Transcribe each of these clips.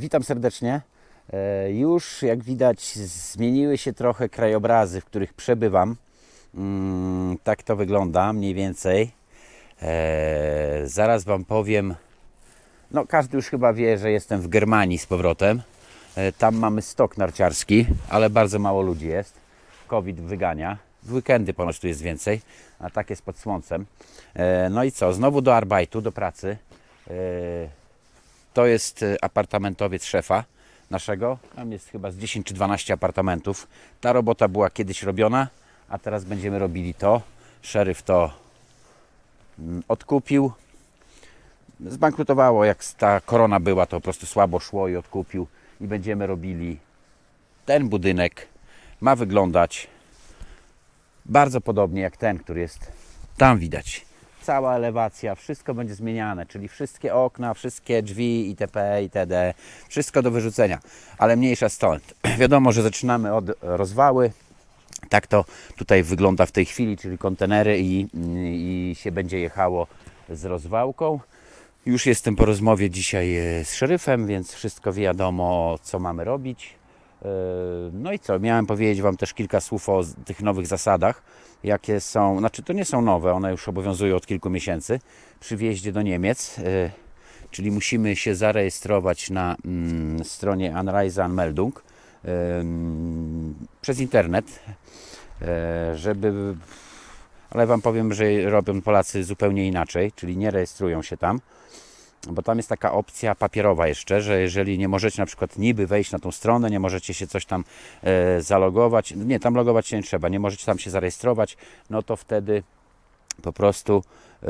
Witam serdecznie. E, Już jak widać zmieniły się trochę krajobrazy, w których przebywam. Mm, Tak to wygląda mniej więcej. E, Zaraz Wam powiem. No każdy już chyba wie, że jestem w Germanii z powrotem. E, Tam mamy stok narciarski, ale bardzo mało ludzi jest. COVID wygania. W weekendy ponoć tu jest więcej, a tak jest pod słońcem. No i co? Znowu do arbajtu, do pracy. To jest e, apartamentowiec szefa naszego. Tam jest chyba z 10 czy 12 apartamentów. Ta robota była kiedyś robiona, a teraz będziemy robili to. Szeryf to mm, odkupił. Zbankrutowało, jak ta korona była, to po prostu słabo szło i odkupił. I będziemy robili ten budynek. Ma wyglądać bardzo podobnie jak ten, który jest tam widać. Cała elewacja, wszystko będzie zmieniane, czyli wszystkie okna, wszystkie drzwi itp. itd. Wszystko do wyrzucenia, ale mniejsza stąd. Wiadomo, że zaczynamy od rozwały. Tak to tutaj wygląda w tej chwili, czyli kontenery i, i się będzie jechało z rozwałką. Już jestem po rozmowie dzisiaj e, z szeryfem, więc wszystko wiadomo, co mamy robić. E, No i co, miałem powiedzieć Wam też kilka słów o tych nowych zasadach, jakie są, znaczy to nie są nowe, one już obowiązują od kilku miesięcy przy wjeździe do Niemiec, e, czyli musimy się zarejestrować na mm, stronie Anreise Anmeldung em, przez internet, e, żeby, ale Wam powiem, że robią Polacy zupełnie inaczej, czyli nie rejestrują się tam bo tam jest taka opcja papierowa jeszcze, że jeżeli nie możecie na przykład niby wejść na tą stronę, nie możecie się coś tam e, zalogować, nie, tam logować się nie trzeba, nie możecie tam się zarejestrować, no to wtedy po prostu e,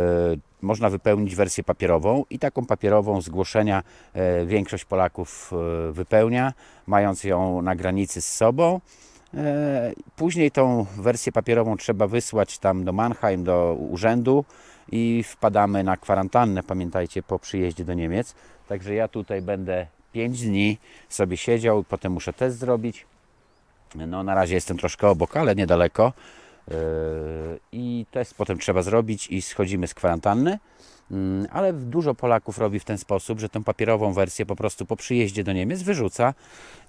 można wypełnić wersję papierową i taką papierową zgłoszenia e, większość Polaków e, wypełnia, mając ją na granicy z sobą. E, Później tą wersję papierową trzeba wysłać tam do Mannheim, do urzędu i wpadamy na kwarantannę, pamiętajcie, po przyjeździe do Niemiec. Także ja tutaj będę 5 dni sobie siedział, potem muszę test zrobić. No na razie jestem troszkę obok, ale niedaleko. Yy, I test potem trzeba zrobić i schodzimy z kwarantanny. Mm, Ale dużo Polaków robi w ten sposób, że tę papierową wersję po prostu po przyjeździe do Niemiec wyrzuca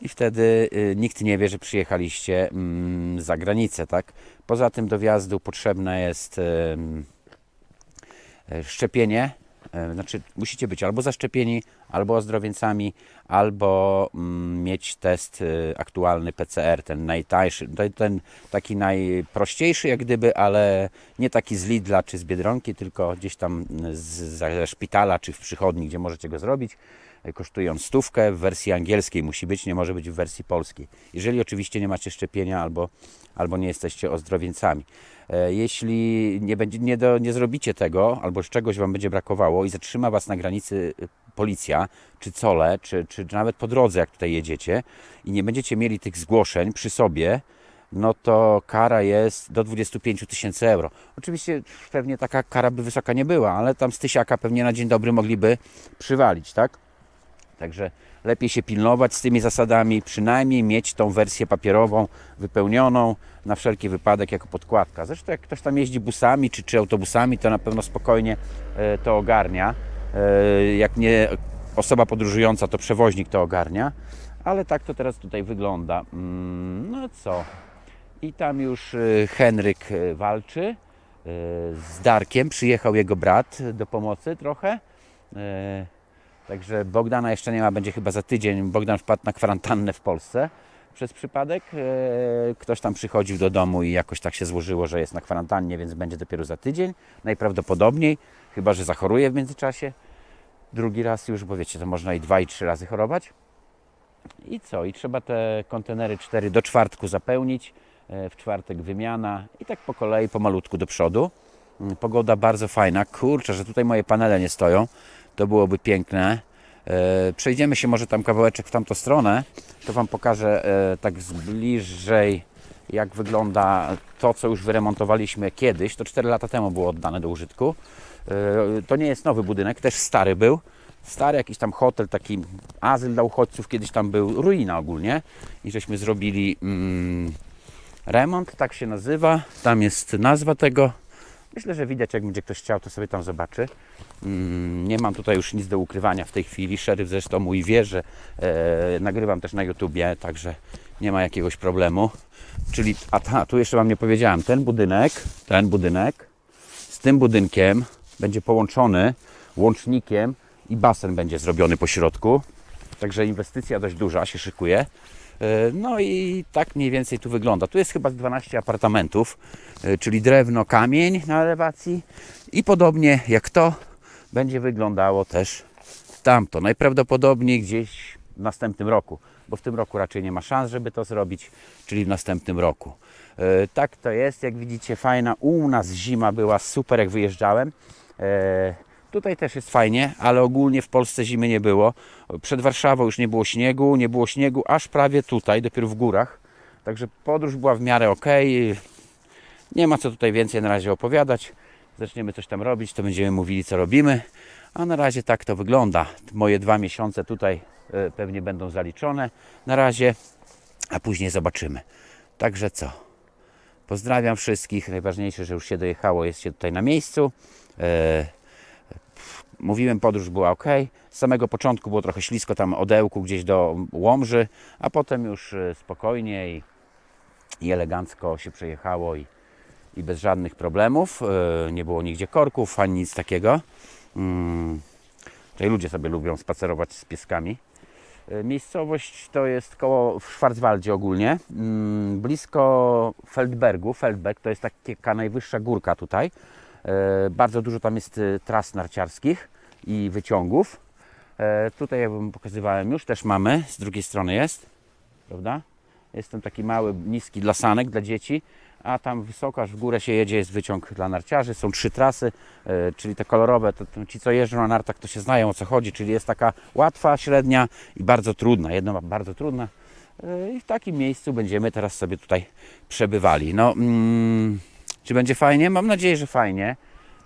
i wtedy y, nikt nie wie, że przyjechaliście mm, za granicę, tak? Poza tym do wjazdu potrzebne jest e, szczepienie. E, Znaczy, musicie być albo zaszczepieni, albo ozdrowieńcami, albo mm, mieć test y, aktualny PCR, ten najtańszy, ten- taki najprościejszy, jak gdyby, ale nie taki z Lidla czy z Biedronki, tylko gdzieś tam z, ze szpitala czy w przychodni, gdzie możecie go zrobić. Kosztuje on stówkę, w wersji angielskiej musi być, nie może być w wersji polskiej. Jeżeli oczywiście nie macie szczepienia albo, albo nie jesteście ozdrowieńcami. E, Jeśli nie, będzie, nie, do, nie zrobicie tego, albo z czegoś Wam będzie brakowało i zatrzyma Was na granicy y, policja, czy cole, czy, czy nawet po drodze, jak tutaj jedziecie, i nie będziecie mieli tych zgłoszeń przy sobie, no to kara jest do 25 tysięcy euro. Oczywiście pewnie taka kara by wysoka nie była, ale tam z tysiaka pewnie na dzień dobry mogliby przywalić, tak? Także lepiej się pilnować z tymi zasadami, przynajmniej mieć tą wersję papierową wypełnioną na wszelki wypadek jako podkładka. Zresztą jak ktoś tam jeździ busami czy, czy autobusami, to na pewno spokojnie e, to ogarnia. E, Jak nie osoba podróżująca, to przewoźnik to ogarnia. Ale tak to teraz tutaj wygląda. Mm, No co? I tam już e, Henryk e, walczy e, z Darkiem. Przyjechał jego brat do pomocy trochę. Także Bogdana jeszcze nie ma, będzie chyba za tydzień. Bogdan wpadł na kwarantannę w Polsce przez przypadek. E, Ktoś tam przychodził do domu i jakoś tak się złożyło, że jest na kwarantannie, więc będzie dopiero za tydzień. Najprawdopodobniej, chyba że zachoruje w międzyczasie. Drugi raz już, bo wiecie, to można i dwa, i trzy razy chorować. I co? I trzeba te kontenery 4 do czwartku zapełnić. E, W czwartek wymiana i tak po kolei, pomalutku do przodu. Mm, Pogoda bardzo fajna. Kurczę, że tutaj moje panele nie stoją. To byłoby piękne. E, Przejdziemy się może tam kawałeczek w tamtą stronę. To Wam pokażę e, tak z bliżej, jak wygląda to, co już wyremontowaliśmy kiedyś. To 4 lata temu było oddane do użytku. E, To nie jest nowy budynek, też stary był. Stary jakiś tam hotel, taki azyl dla uchodźców, kiedyś tam był, ruina ogólnie. I żeśmy zrobili mm, remont, tak się nazywa. Tam jest nazwa tego Myślę, że widać, jak będzie ktoś chciał, to sobie tam zobaczy. Mm, Nie mam tutaj już nic do ukrywania w tej chwili. Szeryf zresztą mój wie, że e, nagrywam też na YouTubie, także nie ma jakiegoś problemu. Czyli, a ta, tu jeszcze Wam nie powiedziałem, ten budynek, ten budynek z tym budynkiem będzie połączony łącznikiem i basen będzie zrobiony po środku. Także inwestycja dość duża się szykuje. E, No i tak mniej więcej tu wygląda. Tu jest chyba z 12 apartamentów, e, czyli drewno, kamień na elewacji i podobnie jak to będzie wyglądało też tamto. Najprawdopodobniej gdzieś w następnym roku, bo w tym roku raczej nie ma szans, żeby to zrobić, czyli w następnym roku. E, Tak to jest, jak widzicie, fajna. U nas zima była super, jak wyjeżdżałem. E, Tutaj też jest fajnie, ale ogólnie w Polsce zimy nie było. Przed Warszawą już nie było śniegu, nie było śniegu aż prawie tutaj, dopiero w górach. Także podróż była w miarę ok. Nie ma co tutaj więcej na razie opowiadać. Zaczniemy coś tam robić, to będziemy mówili, co robimy. A na razie tak to wygląda. Moje dwa miesiące tutaj e, pewnie będą zaliczone na razie, a później zobaczymy. Także co? Pozdrawiam wszystkich. Najważniejsze, że już się dojechało, jest się tutaj na miejscu. Mówiłem, podróż była ok. Z samego początku było trochę ślisko tam odełku gdzieś do Łomży, a potem już e, spokojnie i, i elegancko się przejechało i, i bez żadnych problemów. E, Nie było nigdzie korków ani nic takiego. Mm, Tutaj ludzie sobie lubią spacerować z pieskami. E, Miejscowość to jest koło w Schwarzwaldzie ogólnie, mm, blisko Feldbergu. Feldberg to jest taka najwyższa górka tutaj. Bardzo dużo tam jest tras narciarskich i wyciągów. E, Tutaj, jak wam pokazywałem już, też mamy. Z drugiej strony jest, prawda? Jest tam taki mały, niski dla sanek, dla dzieci, a tam wysoko, aż w górę się jedzie, jest wyciąg dla narciarzy. Są trzy trasy, e, czyli te kolorowe. To, to ci, co jeżdżą na nartach, to się znają o co chodzi. Czyli jest taka łatwa, średnia i bardzo trudna. Jedna bardzo trudna. E, I w takim miejscu będziemy teraz sobie tutaj przebywali. No, mm, czy będzie fajnie? Mam nadzieję, że fajnie.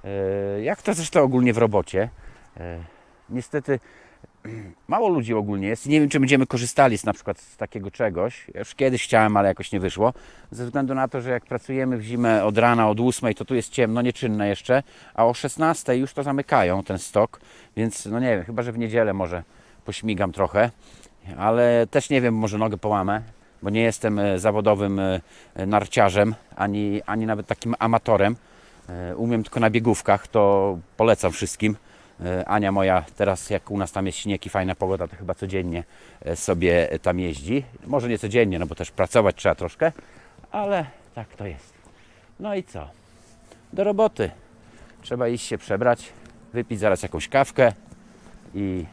E, Jak to zresztą ogólnie w robocie. E, Niestety mało ludzi ogólnie jest. Nie wiem, czy będziemy korzystali z na przykład z takiego czegoś. Już kiedyś chciałem, ale jakoś nie wyszło. Ze względu na to, że jak pracujemy w zimę od rana, od 8, to tu jest ciemno, nieczynne jeszcze, a o 16 już to zamykają ten stok, więc no nie wiem, chyba że w niedzielę może pośmigam trochę, ale też nie wiem, może nogę połamę, bo nie jestem e, zawodowym e, narciarzem, ani, ani nawet takim amatorem. Umiem tylko na biegówkach, to polecam wszystkim. E, Ania moja teraz, jak u nas tam jest śnieg i fajna pogoda, to chyba codziennie e, sobie tam jeździ. Może nie codziennie, no bo też pracować trzeba troszkę, ale tak to jest. No i co? Do roboty. Trzeba iść się przebrać, wypić zaraz jakąś kawkę i,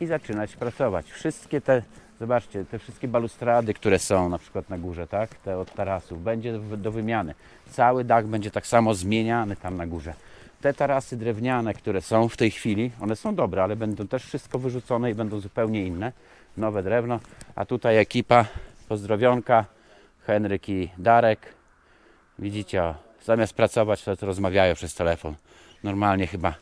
i zaczynać pracować. Wszystkie te, zobaczcie, te wszystkie balustrady, które są na przykład na górze, tak? Te od tarasów, będzie do, do wymiany. Cały dach będzie tak samo zmieniany tam na górze. Te tarasy drewniane, które są w tej chwili, one są dobre, ale będą też wszystko wyrzucone i będą zupełnie inne. Nowe drewno. A tutaj ekipa, pozdrowionka, Henryk i Darek. Widzicie, o, zamiast pracować, to, rozmawiają przez telefon. Normalnie chyba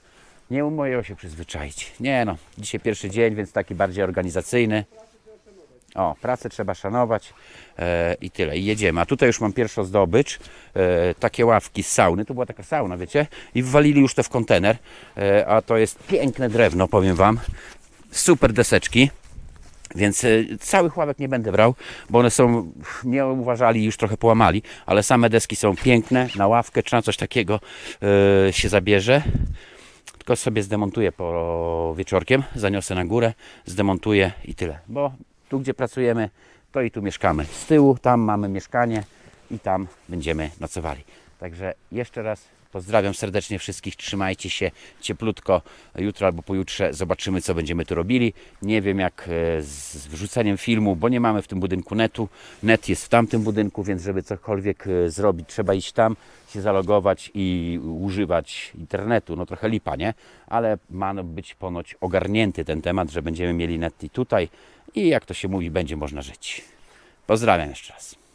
nie umieją się przyzwyczaić. Nie no, dzisiaj pierwszy dzień, więc taki bardziej organizacyjny. O, pracę trzeba szanować e, i tyle. I jedziemy. A tutaj już mam pierwszą zdobycz. E, takie ławki z sauny. Tu była taka sauna, wiecie? I wwalili już to w kontener. E, a to jest piękne drewno, powiem Wam. Super deseczki. Więc e, całych ławek nie będę brał, bo one są, nie uważali, już trochę połamali, ale same deski są piękne. Na ławkę na coś takiego e, się zabierze. Tylko sobie zdemontuję po wieczorkiem, zaniosę na górę, zdemontuję i tyle. Bo tu, gdzie pracujemy, to i tu mieszkamy. Z tyłu, tam mamy mieszkanie i tam będziemy nocowali. Także jeszcze raz pozdrawiam serdecznie wszystkich. Trzymajcie się cieplutko. Jutro albo pojutrze zobaczymy, co będziemy tu robili. Nie wiem, jak e, z wrzuceniem filmu, bo nie mamy w tym budynku netu. Net jest w tamtym budynku, więc żeby cokolwiek e, zrobić, trzeba iść tam, się zalogować i używać internetu. No trochę lipa, nie? Ale ma być ponoć ogarnięty ten temat, że będziemy mieli net i tutaj i jak to się mówi, będzie można żyć. Pozdrawiam jeszcze raz.